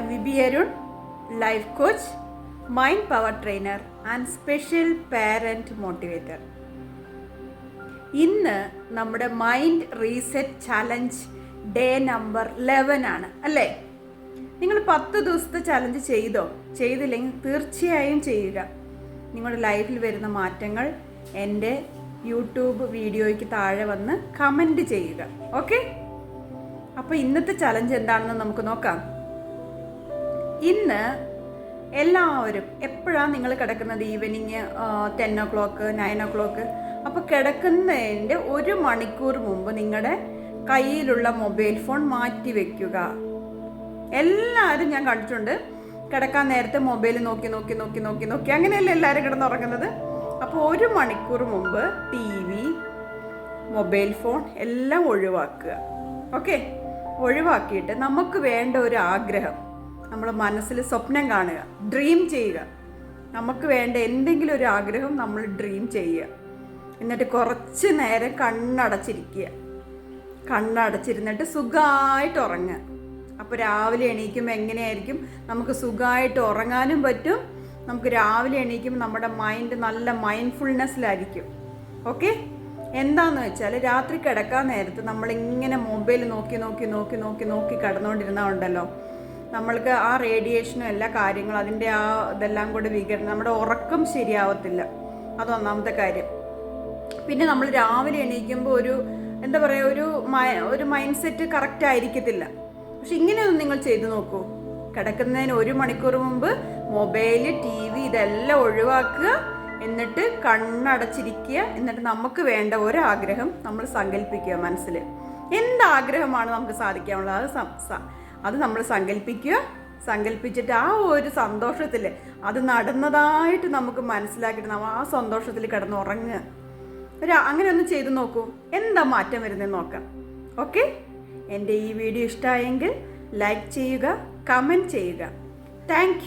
am Vibi Arun, life coach, mind power trainer, and special parent motivator. ഇന്ന് നമ്മുടെ mind reset challenge day number eleven ആണ് അല്ലേ? നിങ്ങൾ പത്ത് ദിവസത്തെ ചലഞ്ച് ചെയ്തോ? ചെയ്തില്ലെങ്കിൽ തീർച്ചയായും ചെയ്യുക. നിങ്ങളുടെ ലൈഫിൽ വരുന്ന മാറ്റങ്ങൾ എന്റെ യൂട്യൂബ് വീഡിയോയ്ക്ക് താഴെ വന്ന് കമന്റ് ചെയ്യുക. ഓക്കെ അപ്പോൾ ഇന്നത്തെ ചലഞ്ച് എന്താണെന്ന് നമുക്ക് നോക്കാം. ഇന്ന് എല്ലാവരും എപ്പോഴാണ് നിങ്ങൾ കിടക്കുന്നത്? Evening ten o'clock nine o'clock അപ്പോൾ കിടക്കുന്നതിന്റെ ഒരു മണിക്കൂർ മുമ്പ് നിങ്ങളുടെ കയ്യിലുള്ള മൊബൈൽ ഫോൺ മാറ്റി വെക്കുക. എല്ലാവരും ഞാൻ കണ്ടിട്ടുണ്ട്. കിടക്കാൻ നേരത്തെ മൊബൈൽ നോക്കി നോക്കി നോക്കി നോക്കി നോക്കി. അങ്ങനെയല്ല എല്ലാവരും കിടന്നുറങ്ങുന്നത്? അപ്പോൾ ഒരു മണിക്കൂർ മുമ്പ് ടി വി മൊബൈൽ ഫോൺ എല്ലാം ഒഴിവാക്കുക. ഓക്കെ ഒഴിവാക്കിയിട്ട് നമുക്ക് വേണ്ട ഒരു ആഗ്രഹം. നമ്മുടെ മനസ്സിൽ സ്വപ്നം കാണുക ഡ്രീം ചെയ്യുക. നമുക്ക് വേണ്ട എന്തെങ്കിലും ഒരു ആഗ്രഹം നമ്മൾ ഡ്രീം ചെയ്യുക. എന്നിട്ട് കുറച്ച് നേരം കണ്ണടച്ചിരിക്കുക. കണ്ണടച്ചിരുന്നിട്ട് സുഖമായിട്ട് ഉറങ്ങുക. അപ്പോൾ രാവിലെ എണീക്കുമ്പോൾ എങ്ങനെയായിരിക്കും? നമുക്ക് സുഖമായിട്ട് ഉറങ്ങാനും പറ്റും. നമുക്ക് രാവിലെ എണീക്കുമ്പോൾ നമ്മുടെ മൈൻഡ് നല്ല മൈൻഡ്ഫുൾനെസ്സിലായിരിക്കും ഓക്കെ എന്താന്ന് വെച്ചാൽ രാത്രി കിടക്കാൻ നേരത്ത് നമ്മളിങ്ങനെ മൊബൈൽ നോക്കി നോക്കി നോക്കി നോക്കി നോക്കി കിടന്നുകൊണ്ടിരുന്നാൽ ഉണ്ടല്ലോ. നമ്മൾക്ക് ആ റേഡിയേഷനും എല്ലാ കാര്യങ്ങളും അതിന്റെ ആ ഇതെല്ലാം കൂടെ വികരണം നമ്മുടെ ഉറക്കം ശരിയാവത്തില്ല. അതൊന്നാമത്തെ കാര്യം. പിന്നെ നമ്മൾ രാവിലെ എണീക്കുമ്പോൾ ഒരു എന്താ പറയുക ഒരു ഒരു മൈൻഡ് സെറ്റ് കറക്റ്റ് ആയിരിക്കത്തില്ല. പക്ഷെ ഇങ്ങനെയൊന്നും നിങ്ങൾ ചെയ്തു നോക്കൂ. കിടക്കുന്നതിന് ഒരു മണിക്കൂർ മുമ്പ് മൊബൈൽ ടി വി ഇതെല്ലാം ഒഴിവാക്കുക. എന്നിട്ട് കണ്ണടച്ചിരിക്കുക. എന്നിട്ട് നമുക്ക് വേണ്ട ഒരാഗ്രഹം നമ്മൾ സങ്കല്പിക്കുക മനസ്സിൽ. എന്താഗ്രഹമാണ് നമുക്ക് സാധിക്കാനുള്ളത്? അത് അത് നമ്മൾ സങ്കല്പിക്കുക. സങ്കല്പിച്ചിട്ട് ആ ഒരു സന്തോഷത്തിൽ അത് നടന്നതായിട്ട് നമുക്ക് മനസ്സിലാക്കിയിട്ട് നമ്മൾ ആ സന്തോഷത്തിൽ കിടന്ന് ഉറങ്ങുക. ഒരു അങ്ങനെ ഒന്ന് ചെയ്ത് നോക്കൂ. എന്താ മാറ്റം വരുന്നത് നോക്കാം. ഓക്കെ? എന്റെ ഈ വീഡിയോ ഇഷ്ടമായെങ്കിൽ ലൈക്ക് ചെയ്യുക കമന്റ് ചെയ്യുക. താങ്ക്